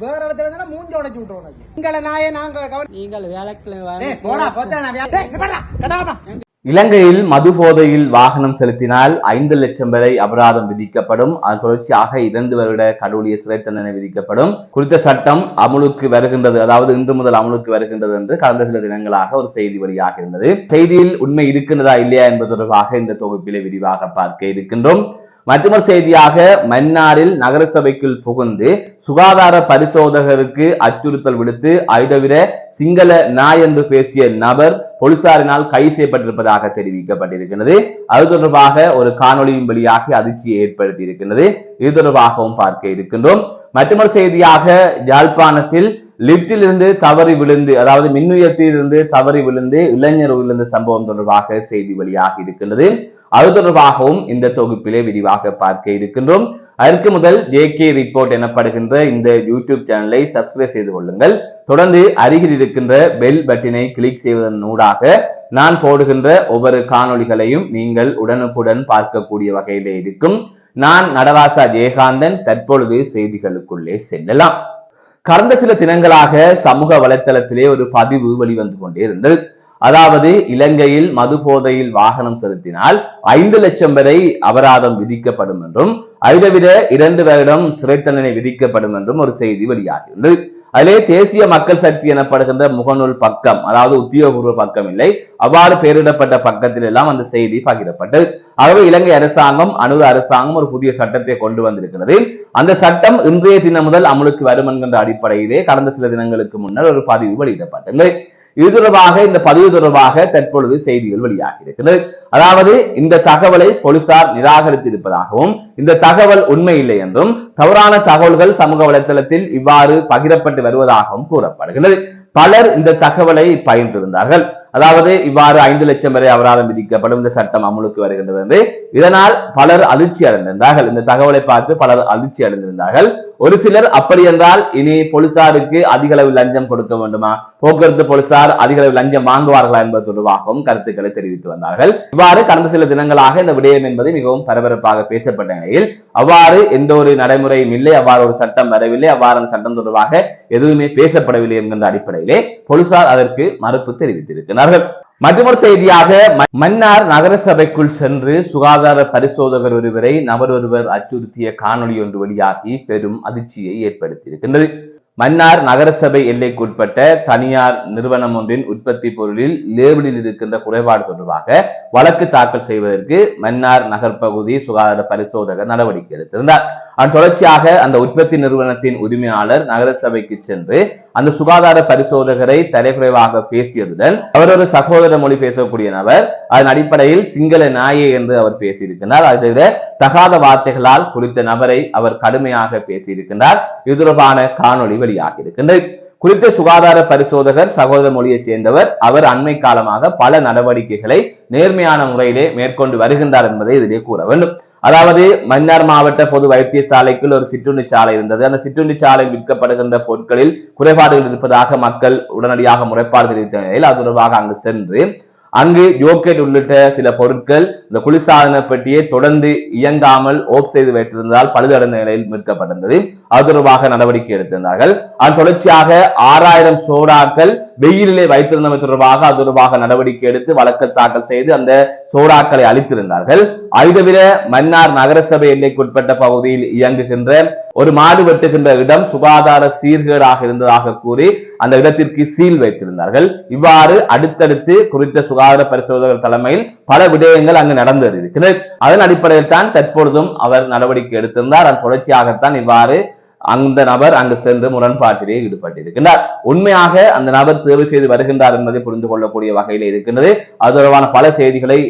வேற இடத்துல இருந்தா மூஞ்சி உடைச்சு விட்டுருவோம் உனக்கு. எங்களை நாயே நாங்க நீங்கள் வேலைக்கிழமை டேய், போடா போத்தா நான் வே- டேய், இங்க வாடா, கடாவா. இலங்கையில் மது போதையில் வாகனம் செலுத்தினால் ஐந்து லட்சம் வரை அபராதம் விதிக்கப்படும். அதன் தொடர்ச்சியாக இரண்டு வருட கடூழிய சிறை தண்டனை விதிக்கப்படும். குறித்த சட்டம் அமுலுக்கு வருகின்றது அதாவது இன்று முதல் அமுலுக்கு வருகின்றது என்று கடந்த சில தினங்களாக ஒரு செய்தி வெளியாக இருந்தது செய்தியில் உண்மை இருக்கின்றதா இல்லையா என்பது தொடர்பாக இந்த தொகுப்பிலே விரிவாக பார்க்க இருக்கின்றோம். மற்றொரு செய்தியாக மன்னாரில் நகரசபைக்குள் புகுந்து சுகாதார பரிசோதகருக்கு அச்சுறுத்தல் விடுத்து அதுதவிர சிங்கள நாய் என்று பேசிய நபர் போலீசாரினால் கைது செய்யப்பட்டிருப்பதாக தெரிவிக்கப்பட்டிருக்கிறது. அது தொடர்பாக ஒரு காணொலியின் வழியாக அதிர்ச்சியை ஏற்படுத்தி இருக்கின்றது இது தொடர்பாகவும் பார்க்க இருக்கின்றோம். மற்றொரு செய்தியாக யாழ்ப்பாணத்தில் லிப்டிலிருந்து தவறி விழுந்து அதாவது மின்னுயத்திலிருந்து தவறி விழுந்து இளைஞர் விழுந்த சம்பவம் தொடர்பாக செய்தி வெளியாகி இருக்கின்றது. அது தொடர்பாகவும் இந்த தொகுப்பிலே விரிவாக பார்க்க இருக்கின்றோம். அதற்கு முதல் ஜேகே ரிப்போர்ட் எனப்படுகின்ற இந்த யூடியூப் சேனலை சப்ஸ்கிரைப் செய்து கொள்ளுங்கள். தொடர்ந்து அருகில் இருக்கின்ற பெல் பட்டினை கிளிக் செய்வதன் ஊடாக நான் போடுகின்ற ஒவ்வொரு காணொளிகளையும் நீங்கள் உடனுக்குடன் பார்க்கக்கூடிய வகையிலே இருக்கும். நான் நடராசா ஜெயகாந்தன் தற்பொழுது செய்திகளுக்குள்ளே செல்லலாம். கடந்த சில தினங்களாக சமூக வலைத்தளத்திலே ஒரு பதிவு வெளிவந்து கொண்டே இருந்தது. அதாவது இலங்கையில் மது போதையில் வாகனம் செலுத்தினால் ஐந்து லட்சம் வரை அபராதம் விதிக்கப்படும் என்றும் அதைவிட இரண்டு வருடம் சிறை தண்டனை விதிக்கப்படும் என்றும் ஒரு செய்தி வெளியாகியிருந்தது அதிலே தேசிய மக்கள் சக்தி எனப்படுகின்ற முகநூல் பக்கம் அதாவது உத்தியோகபூர்வ பக்கம் இல்லை அவ்வாறு பெயரிடப்பட்ட பக்கத்தில் எல்லாம் அந்த செய்தி பகிரப்பட்டது ஆகவே இலங்கை அரசாங்கம் அனுர அரசாங்கம் ஒரு புதிய சட்டத்தை கொண்டு வந்திருக்கிறது. அந்த சட்டம் இன்றைய தினம் முதல் அமலுக்கு வரும் என்கின்ற அடிப்படையிலே கடந்த சில தினங்களுக்கு முன்னர் ஒரு பதிவு வெளியிடப்பட்டது. இது தொடர்பாக இந்த பதிவு தொடர்பாக தற்பொழுது செய்திகள் வெளியாகி இருக்கிறது அதாவது இந்த தகவலை போலீசார் நிராகரித்திருப்பதாகவும் இந்த தகவல் உண்மை இல்லை என்றும் தவறான தகவல்கள் சமூக வலைத்தளத்தில் இவ்வாறு பகிரப்பட்டு வருவதாகவும் கூறப்படுகிறது. பலர் இந்த தகவலை பயின்றிருந்தார்கள் அதாவது இவ்வாறு ஐந்து லட்சம் வரை அபராதம் விதிக்கப்படும் இந்த சட்டம் அமலுக்கு வருகின்றது என்று. இதனால் பலர் அதிர்ச்சி அடைந்திருந்தார்கள். இந்த தகவலை பார்த்து பலர் அதிர்ச்சி அடைந்திருந்தார்கள். ஒரு சிலர் அப்படி என்றால் இனி போலீசாருக்கு அதிக அளவு லஞ்சம் கொடுக்க வேண்டுமா? போக்குவரத்து போலீசார் அதிக அளவு லஞ்சம் வாங்குவார்களா என்பது தொடர்பாகவும் கருத்துக்களை தெரிவித்து வந்தார்கள். இவ்வாறு கடந்த சில தினங்களாக இந்த விடயம் என்பது மிகவும் பரபரப்பாக பேசப்பட்ட நிலையில் அவ்வாறு எந்த ஒரு நடைமுறையும் இல்லை அவ்வாறு ஒரு சட்டம் வரவில்லை அவ்வாறு சட்டம் தொடர்பாக எதுவுமே பேசப்படவில்லை என்கின்ற அடிப்படையிலே போலீசார் அதற்கு மறுப்பு தெரிவித்திருக்கிறார்கள். மற்றொரு செய்தியாக மன்னார் நகரசபைக்குள் சென்று சுகாதார பரிசோதகர் ஒருவரை நபர் ஒருவர் அச்சுறுத்திய காணொலி ஒன்று வெளியாகி பெரும் அதிர்ச்சியை ஏற்படுத்தியிருக்கின்றது. மன்னார் நகரசபை எல்லைக்குட்பட்ட தனியார் நிறுவனம் ஒன்றின் உற்பத்தி பொருளில் லேபிளில் இருக்கின்ற குறைபாடு தொடர்பாக வழக்கு தாக்கல் செய்வதற்கு மன்னார் நகர் பகுதி சுகாதார பரிசோதகர் நடவடிக்கை எடுத்திருந்தார். தொடர்ச்சியாக அந்த உற்பத்தி நிறுவனத்தின் உரிமையாளர் நகரசபைக்கு சென்று அந்த சுகாதார பரிசோதகரை தலைக்குறைவாக பேசியதுடன் அவர் ஒரு சகோதர மொழி பேசக்கூடிய நபர் அதன் அடிப்படையில் சிங்கள நாயே என்று அவர் பேசியிருக்கிறார் அதை தகாத வார்த்தைகளால் குறித்த நபரை அவர் கடுமையாக பேசியிருக்கின்றார். இது தொடர்பான காணொளி வெளியாகி இருக்கின்றது குறித்த சுகாதார பரிசோதகர் சகோதர மொழியைச் சேர்ந்தவர் அவர் அண்மை காலமாக பல நடவடிக்கைகளை நேர்மையான முறையிலே மேற்கொண்டு வருகின்றார் என்பதை இதிலே கூற வேண்டும். அதாவது மன்னார் மாவட்ட பொது வைத்தியசாலைக்குள் ஒரு சிற்றுண்டி சாலை இருந்தது. அந்த சிற்றுண்டி சாலையில் விற்கப்படுகின்ற பொருட்களில் குறைபாடுகள் இருப்பதாக மக்கள் உடனடியாக முறைப்பாடு தெரிவித்த நிலையில் அது தொடர்பாக அங்கு சென்று அங்கு ஜோக்கெட் உள்ளிட்ட சில பொருட்கள் இந்த குளிர்சாதன பெட்டியை தொடர்ந்து இயங்காமல் ஓப் செய்து வைத்திருந்ததால் பழுதடைந்த நிலையில் மீட்கப்பட்டிருந்தது. ஆதரவாக நடவடிக்கை எடுத்திருந்தார்கள். அதன் தொடர்ச்சியாக ஆறாயிரம் சோடாக்கள் வெயிலிலே வைத்திருந்தமை தொடர்பாக ஆதரவாக நடவடிக்கை எடுத்து வழக்கு தாக்கல் செய்து அந்த சோடாக்களை அளித்திருந்தார்கள் அதை தவிர மன்னார் நகரசபை எல்லைக்குட்பட்ட பகுதியில் இயங்குகின்ற ஒரு மாடு வெட்டுகின்ற இடம் சுகாதார சீர்கேடாக இருந்ததாக கூறி அந்த இடத்திற்கு சீல் வைத்திருந்தார்கள். இவ்வாறு அடுத்தடுத்து குறித்த சுகாதார பரிசோதகர் தலைமையில் பல விடயங்கள் அங்கு நடந்து இருக்கிறது. அதன் அடிப்படையில் தான் தற்பொழுதும் அவர் நடவடிக்கை எடுத்திருந்தார். அதன் தொடர்ச்சியாகத்தான் இவ்வாறு அந்த நபர் அங்கு சென்று முரண்பாட்டிலே ஈடுபட்டிருக்கின்றார். உண்மையாக அந்த நபர் சேவை செய்து வருகின்றார் என்பதை புரிந்து கொள்ளக்கூடிய வகையில் இருக்கின்றது. அது தொடர்பான பல செய்திகளை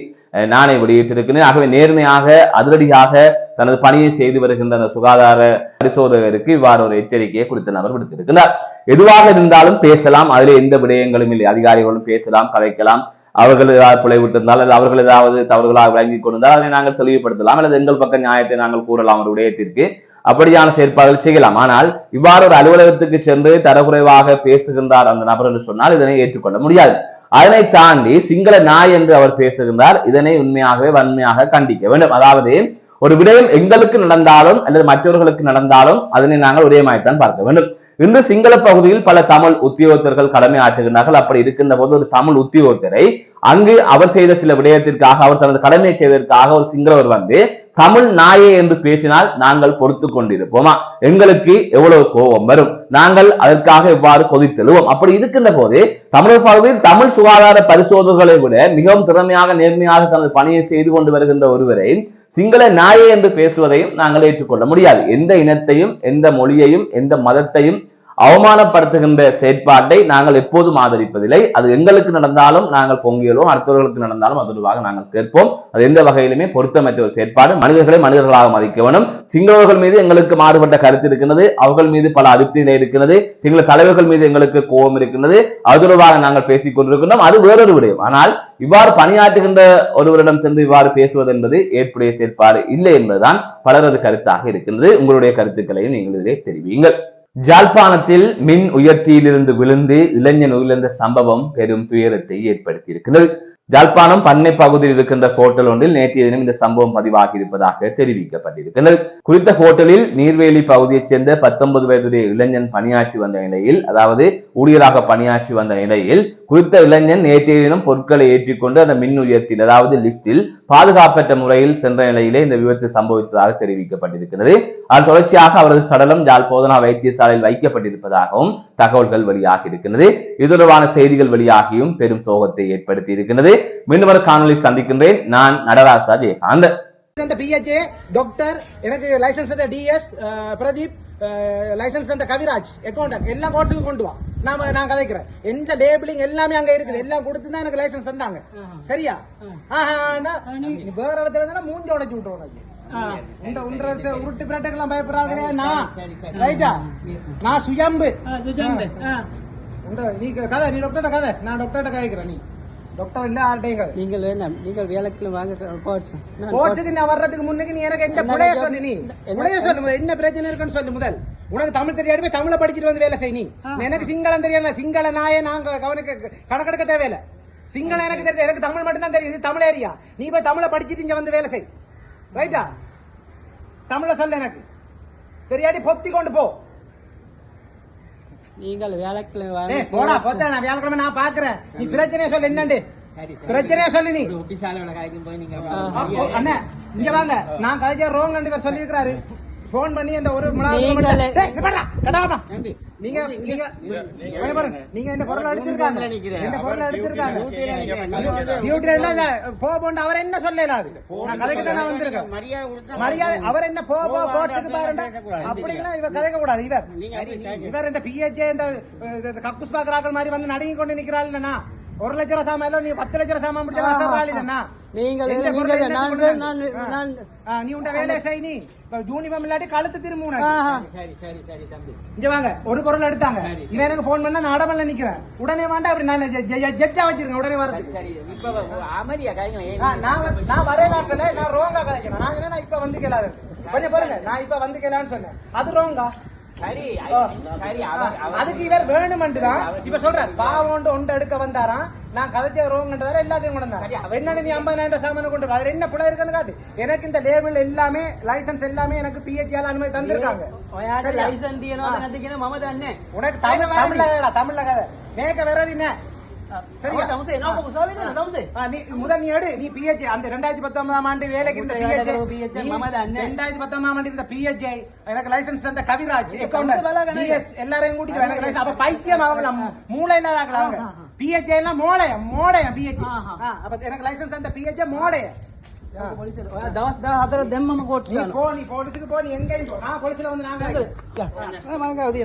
நானே வெளியிட்டிருக்கிறேன். ஆகவே நேர்மையாக அதிரடியாக தனது பணியை செய்து வருகின்ற அந்த சுகாதார பரிசோதகருக்கு இவ்வாறு ஒரு எச்சரிக்கையை குறித்த நபர் விடுத்திருக்கிறார் எதுவாக இருந்தாலும் பேசலாம். அதில் எந்த விடயங்களும் இல்லை. அதிகாரிகளும் பேசலாம் கதைக்கலாம். அவர்கள் ஏதாவது பிழைவிட்டிருந்தால் அல்லது அவர்கள் ஏதாவது தவறுகளாக விளங்கி கொண்டிருந்தால் அதை நாங்கள் தெளிவுபடுத்தலாம். அல்லது எங்கள் பக்கம் நியாயத்தை நாங்கள் கூறலாம். ஒரு விடயத்திற்கு அப்படியான செயற்பாடுகள் செய்யலாம். ஆனால் இவ்வாறு ஒரு அலுவலகத்துக்கு சென்று தரக்குறைவாக பேசுகின்றார் அந்த நபர் என்று சொன்னால் இதனை ஏற்றுக்கொள்ள முடியாது. அதனை தாண்டி சிங்கள நாய் என்று அவர் பேசுகின்றார். இதனை உண்மையாகவே வன்மையாக கண்டிக்க வேண்டும். அதாவது ஒரு விடயம் எங்களுக்கு நடந்தாலும் அல்லது மற்றவர்களுக்கு நடந்தாலும் அதனை நாங்கள் ஒரே மாதிரித்தான் பார்க்க வேண்டும். இன்று சிங்கள பகுதியில் பல தமிழ் உத்தியோகத்தர்கள் கடமை ஆற்றுகின்றார்கள். அப்படி இருக்கின்ற போது ஒரு தமிழ் உத்தியோகத்தரை அங்கு அவர் செய்த சில விடயத்திற்காக அவர் தனது கடமையை செய்வதற்காக ஒரு சிங்களவர் வந்து தமிழ் நாயே என்று பேசினால் நாங்கள் பொறுத்து கொண்டிருப்போமா? எங்களுக்கு எவ்வளவு கோபம் வரும்? நாங்கள் அதற்காக எவ்வாறு கொதித்தெழுவோம்? அப்படி இருக்கின்ற போது தமிழர் பகுதியில் தமிழ் சுகாதார பரிசோதகர்களை விட மிகவும் திறமையாக நேர்மையாக தனது பணியை செய்து கொண்டு வருகின்ற ஒருவரை சிங்கள நாயே என்று பேசுவதையும் நாங்கள் ஏற்றுக்கொள்ள முடியாது. எந்த இனத்தையும் எந்த மொழியையும் எந்த மதத்தையும் அவமானப்படுத்துகின்ற செயற்பாட்டை நாங்கள் எப்போதும் ஆதரிப்பதில்லை. அது எங்களுக்கு நடந்தாலும் நாங்கள் பொங்கியலும் அடுத்தவர்களுக்கு நடந்தாலும் அது தொடர்பாக நாங்கள் கேட்போம். அது எந்த வகையிலுமே பொருத்தமற்ற ஒரு செயற்பாடு. மனிதர்களை மனிதர்களாக மதிக்க வேண்டும் சிங்களவர்கள் மீது எங்களுக்கு மாறுபட்ட கருத்து இருக்கின்றது. அவர்கள் மீது பல அதிருப்தி இருக்கிறது சிங்கள தலைவர்கள் மீது எங்களுக்கு கோபம் இருக்கின்றது. அது தொடர்பாக நாங்கள் பேசிக் கொண்டிருக்கின்றோம். அது வேறொரு விடயம். ஆனால் இவ்வாறு பணியாற்றுகின்ற ஒருவரிடம் சென்று இவ்வாறு பேசுவது என்பது ஏற்புடைய செயற்பாடு இல்லை என்பதுதான் பலரது கருத்தாக இருக்கின்றது. உங்களுடைய கருத்துக்களையும் நீங்கள் இதிலே தெரிவியுங்கள். ஜாழ்ப்பாணத்தில் மின் உயர்த்தியிலிருந்து விழுந்து இளைஞன் உயிரிழந்த சம்பவம் பெரும் துயரத்தை ஏற்படுத்தியிருக்கிறது. ஜாழ்ப்பாணம் பண்ணை பகுதியில் இருக்கின்ற ஹோட்டல் ஒன்றில் நேற்றைய தினம் இந்த சம்பவம் பதிவாகி இருப்பதாக தெரிவிக்கப்பட்டிருக்கிறது. குறித்த ஹோட்டலில் நீர்வேலி பகுதியைச் சேர்ந்த பத்தொன்பது வயதுடைய இளைஞன் பணியாற்றி வந்த நிலையில் அதாவது ஊழியராக பணியாற்றி வந்த நிலையில் குறித்த இளைஞன் நேற்றைய தினம் பொருட்களை ஏற்றிக்கொண்டு அந்த மின் உயர்த்தில் அதாவது லிப்டில் பாதுகாப்பற்ற முறையில் சென்ற நிலையிலே இந்த விபத்து சம்பவித்ததாக தெரிவிக்கப்பட்டிருக்கிறது. அதன் தொடர்ச்சியாக அவரது சடலம் யாழ் போதனா வைத்தியசாலையில் வைக்கப்பட்டிருப்பதாகவும் தகவல்கள் வெளியாகி இருக்கின்றது. இது தொடர்பான செய்திகள் வெளியாகியும் பெரும் சோகத்தை ஏற்படுத்தி இருக்கின்றது. மீண்டும் ஒரு காணொலி சந்திக்கின்றேன். நான் நடராசா ஜெயகாந்த். இந்த பிஹெச்ஏ டாக்டர் எனக்கு லைசன்ஸ் அந்த டிஎஸ் பிரதீப் லைசன்ஸ் அந்த கவிராஜ் அக்கௌண்டன்ட் எல்லாம் கோர்ஸுக்கு கொண்டு வா. நாம நான் கதைக்கிறேன். எந்த லேபிளிங் எல்லாமே அங்க இருக்குது. எல்லாம் கொடுத்து தான் எனக்கு லைசன்ஸ் தந்தாங்க. சரியா? ஆஹா, வேற இடத்துல இருந்தா மூஞ்சி உடைச்சு விட்டுருவோம் உனக்கு. உருட்டு பிரட்டக்கெல்லாம் பயப்படுறாங்க நான். ரைட்டா நான் சுயம்பு நீ கதை நீ டாக்டர்கிட்ட கதை. நான் டாக்டர்கிட்ட கதைக்கிறேன் நீ. டாக்டர் ஆர்டையும் கதை நீங்கள் வேண்டாம் நீங்கள் வேலைக்கு வாங்க கோர்ஸ் நான் கோர்ஸுக்கு நான் வர்றதுக்கு முன்னுக்கு நீ எனக்கு என்ன புடைய சொல்லு நீ? புடைய சொல்லு முதல். என்ன பிரச்சனை இருக்குன்னு சொல்லு முதல். உனக்கு தமிழ் தெரியாதுமே தமிழை படிச்சுட்டு வந்து வேலை செய் நீ. எனக்கு சிங்களம் தெரியல சிங்கள நாயே நாங்க கவனிக்க கணக்கெடுக்க தேவையில்ல. சிங்களம் எனக்கு தெரியும் எனக்கு தமிழ் மட்டும் தான் தெரியும். இது தமிழ் ஏரியா. நீ போய் தமிழை படிச்சுட்டு இங்க வந்து வேலை செய். ரைட்டா தமிழை சொல்லு எனக்கு. தெரியாடி பொத்தி கொண்டு போ. நீங்கள் வாங்க போடா போத்தா நான் வியாழக்கிழமை நான் பாக்குறேன். நீ பிரச்சனையை சொல்லு என்னண்டு? பிரச்சனையை சொல்லு நீ. அப்போ, அண்ணே இங்க வாங்க. நான் கதைச்ச ரோங் ரெண்டு பேர் சொல்லியிருக்கிறாரு. போன் பண்ணி அந்த ஒரு கடாமா. நீங்க நீங்க பாருங்க, நீங்க இந்த பொருளை எடுத்திருக்காங்க? இந்த பொருளை எடுத்திருக்காங்க? டியூட்டில போ போண்டு அவர் என்ன சொல்லல அது நான் கதைக்கு தான் நான் வந்திருக்கேன். மரியாதை அவர் என்ன போ போ கோட்ஸுக்கு பாருண்டா அப்படிங்களா இவர் கதைக்க கூடாது. இவர் இவர் இந்த பிஹெச்ஏ இந்த இந்த கக்குஸ் பாக்குறாக்கள் மாதிரி வந்து நடுங்கி கொண்டு நிக்கிறாள் இல்லைன்னா ஒரு லட்ச ரூபா சாமான் நீ பத்து லட்ச ரூபா சாமான் பிடிச்சா நீங்கள் நீ உண்ட வேலையை செய் நீ. இப்ப யூனிஃபார்ம் இல்லாட்டி கழுத்து திரும்ப உனக்கு. ஆஹா. இங்க வாங்க ஒரு பொருள் எடுத்தாங்க. இவன் எனக்கு போன் பண்ணா நான் அடமல்ல நிக்கிறேன். உடனே வேண்டாம் அப்படி நான் ஜெட்டா வச்சிருக்கேன் உடனே வரது நான் வ- நான் வரேன் சொல்ல நான் ரோங்கா கதைக்கிறேன் நான் என்ன இப்ப வந்து கேளாது கொஞ்சம் பாருங்க நான் இப்ப வந்து கேளான்னு சொன்னேன். அது ரோங்கா அதுக்கு இவர் வேணுமென்றுதான். இப்ப சொல்றாரு பாவம் ஒன்று எடுக்க வந்தாராம். நான் கதைச்ச ரோங்கன்றதால எல்லாத்தையும் கொண்டு வந்தார். என்னன்னு நீ ஐம்பதாயிரம் ரூபாய் கொண்டு அதுல என்ன பிள்ளை இருக்குன்னு காட்டு. எனக்கு இந்த லேபிள் எல்லாமே லைசன்ஸ் எல்லாமே எனக்கு பிஹெச்ஆல அனுமதி தந்திருக்காங்க. உனக்கு தமிழ் தமிழ்ல கதை மேக்க வேறது என்ன? சரியா තමසේ නම උසාවිද තමසේ ஆ, நீ முதல் நீ எடு நீ பிஹெச் அந்த ரெண்டாயிரத்தி பத்தொன்பதாம் ஆண்டு வேலைக்கு இருந்த வேலை PHA, தரவு PHA, நீ மாமா தானே. ரெண்டாயிரத்தி பத்தொன்பதாம் ஆண்டு இருந்த பிஹெச்ஐ எனக்கு லைசன்ஸ் தந்த கவிராஜ் அக்கௌண்டர் வேலை கணக்கு. டிஎஸ் எல்லாரையும் கூட்டிட்டு வா, எனக்கு license. அப்ப பைத்தியம் அவங்க மூளை இல்லாதாக்கள் அவங்க பிஹெச்ஐ எல்லாம் மோளையம் மோடையம் பிஹெச் அப்ப எனக்கு லைசன்ஸ் தந்த பிஹெச்ஐ மோடையம் දවස් දා හතර දෙම්මම කෝට් நீ போ நீ போலீஸுக்கு போ நீ எங்கேயும் போ நான் போலீஸ்ல வந்து நாங்க මංග